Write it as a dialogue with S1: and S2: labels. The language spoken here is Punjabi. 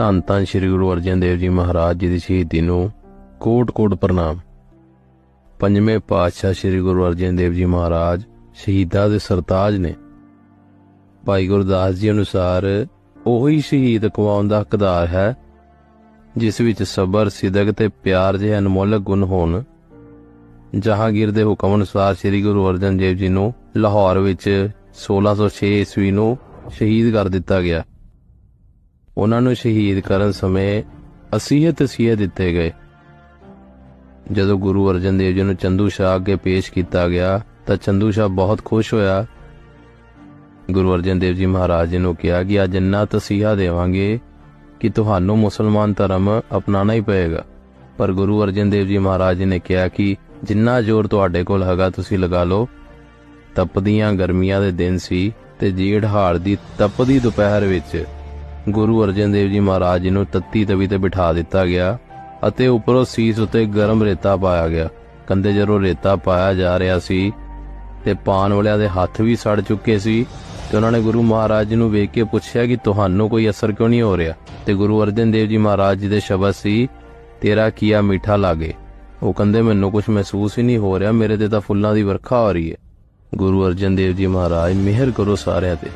S1: ਧੰਨ ਧੰਨ ਸ੍ਰੀ ਗੁਰੂ ਅਰਜਨ ਦੇਵ ਜੀ ਮਹਾਰਾਜ ਜੀ ਦੀ ਸ਼ਹੀਦੀ ਨੂੰ ਕੋਟ-ਕੋਟ ਪ੍ਰਣਾਮ। ਪੰਜਵੇਂ ਪਾਤਸ਼ਾਹ ਸ੍ਰੀ ਗੁਰੂ ਅਰਜਨ ਦੇਵ ਜੀ ਮਹਾਰਾਜ ਸ਼ਹੀਦਾਂ ਦੇ ਸਰਤਾਜ ਨੇ। ਭਾਈ ਗੁਰਦਾਸ ਜੀ ਅਨੁਸਾਰ ਉਹੀ ਸ਼ਹੀਦ ਕਵਾਉਣ ਦਾ ਹੱਕਦਾਰ ਹੈ, ਜਿਸ ਵਿੱਚ ਸਬਰ, ਸਿਦਕ ਤੇ ਪਿਆਰ ਜਿਹੇ ਅਨਮੋਲਕ ਗੁਣ ਹੋਣ। ਜਹਾਂਗੀਰ ਦੇ ਹੁਕਮ ਅਨੁਸਾਰ ਸ੍ਰੀ ਗੁਰੂ ਅਰਜਨ ਦੇਵ ਜੀ ਨੂੰ ਲਾਹੌਰ ਵਿੱਚ 1606 ਈਸਵੀ ਨੂੰ ਸ਼ਹੀਦ ਕਰ ਦਿੱਤਾ ਗਿਆ। ਉਹਨਾਂ ਨੂੰ ਸ਼ਹੀਦ ਕਰਨ ਸਮੇਂ ਅਸੀਹਤ ਤਸੀਹਤ ਦਿੱਤੇ ਗਏ। ਜਦੋਂ ਗੁਰੂ ਅਰਜਨ ਦੇਵ ਜੀ ਨੂੰ ਚੰਦੂ ਸ਼ਾਹ ਅੱਗੇ ਪੇਸ਼ ਕੀਤਾ ਗਿਆ, ਤਾਂ ਚੰਦੂ ਸ਼ਾਹ ਬਹੁਤ ਖੁਸ਼ ਹੋਇਆ। ਗੁਰੂ ਅਰਜਨ ਦੇਵ ਜੀ ਮਹਾਰਾਜ ਜੀ ਨੂੰ ਕਿਹਾ ਕਿ ਅੱਜ ਇੰਨਾ ਤਸੀਹਾ ਦੇਵਾਂਗੇ ਕਿ ਤੁਹਾਨੂੰ ਮੁਸਲਮਾਨ ਧਰਮ ਅਪਣਾਉਣਾ ਹੀ ਪਏਗਾ। ਪਰ ਗੁਰੂ ਅਰਜਨ ਦੇਵ ਜੀ ਮਹਾਰਾਜ ਜੀ ਨੇ ਕਿਹਾ ਕਿ ਜਿੰਨਾ ਜ਼ੋਰ ਤੁਹਾਡੇ ਕੋਲ ਹੈਗਾ, ਤੁਸੀਂ ਲਗਾ ਲਓ। ਤਪਦੀਆਂ ਗਰਮੀਆਂ ਦੇ ਦਿਨ ਸੀ ਤੇ ਜੀੜ ਹਾਰ ਦੀ ਤਪਦੀ ਦੁਪਹਿਰ ਵਿੱਚ ਗੁਰੂ ਅਰਜਨ ਦੇਵ ਜੀ ਮਹਾਰਾਜ ਜੀ ਨੂੰ ਤੱਤੀ ਤਵੀ ਤੇ ਬਿਠਾ ਦਿੱਤਾ ਗਿਆ ਅਤੇ ਉੱਪਰੋਂ ਸੀਸ ਉੱਤੇ ਗਰਮ ਰੇਤਾ ਪਾਇਆ ਗਿਆ। ਕੰਦੇ ਜਦੋਂ ਰੇਤਾ ਪਾਇਆ ਜਾ ਰਿਹਾ ਸੀ ਤੇ ਪਾਣ ਵਾਲਿਆਂ ਦੇ ਹੱਥ ਵੀ ਸੜ ਚੁੱਕੇ ਸੀ ਤੇ ਉਹਨਾਂ ਨੇ ਗੁਰੂ ਮਹਾਰਾਜ ਜੀ ਨੂੰ ਵੇਖ ਕੇ ਪੁੱਛਿਆ ਕਿ ਤੁਹਾਨੂੰ ਕੋਈ ਅਸਰ ਕਿਉਂ ਨਹੀਂ ਹੋ ਰਿਹਾ? ਤੇ ਗੁਰੂ ਅਰਜਨ ਦੇਵ ਜੀ ਮਹਾਰਾਜ ਜੀ ਦੇ ਸ਼ਬਦ ਸੀ, ਤੇਰਾ ਕੀਆ ਮਿੱਠਾ ਲਾਗੇ। ਉਹ ਕਹਿੰਦੇ, ਮੈਨੂੰ ਕੁਝ ਮਹਿਸੂਸ ਹੀ ਨਹੀਂ ਹੋ ਰਿਹਾ, ਮੇਰੇ ਤੇ ਤਾਂ ਫੁੱਲਾਂ ਦੀ ਵਰਖਾ ਹੋ ਰਹੀ ਹੈ। ਗੁਰੂ ਅਰਜਨ ਦੇਵ ਜੀ ਮਹਾਰਾਜ, ਮਿਹਰ ਕਰੋ ਸਾਰਿਆਂ ਤੇ।